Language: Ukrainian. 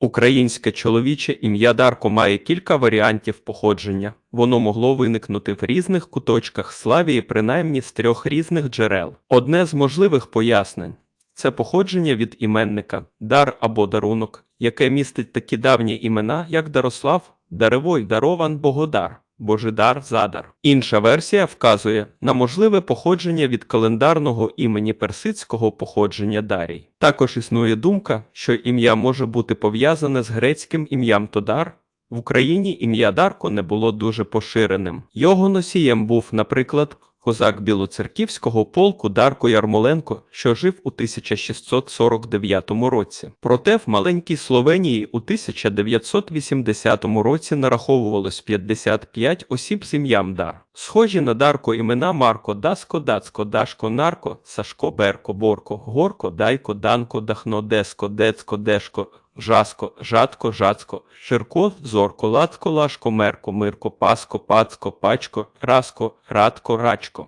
Українське чоловіче ім'я Дарко має кілька варіантів походження. Воно могло виникнути в різних куточках Славії, принаймні з трьох різних джерел. Одне з можливих пояснень це походження від іменника, дар або дарунок, яке містить такі давні імена, як Дарослав, Даревой, Дарован, Богодар. Божидар Задар. Інша версія вказує на можливе походження від календарного імені персидського походження Дарій. Також існує думка, що ім'я може бути пов'язане з грецьким ім'ям Тодар. В Україні ім'я Дарко не було дуже поширеним. Його носієм був, наприклад, козак білоцерківського полку Дарко Ярмоленко, що жив у 1649 році. Проте в маленькій Словенії у 1980 році нараховувалось 55 осіб з ім'ям Дар. Схожі на Дарко імена Марко, Даско, Дацко, Дашко, Нарко, Сашко, Берко, Борко, Горко, Дайко, Данко, Дахно, Деско, Децко, Дешко, Жаско, Жатко, Жацко, Ширко, Зорко, Лацко, Лашко, Мерко, Мирко, Паско, Пацко, Пачко, Раско, Радко, Рачко.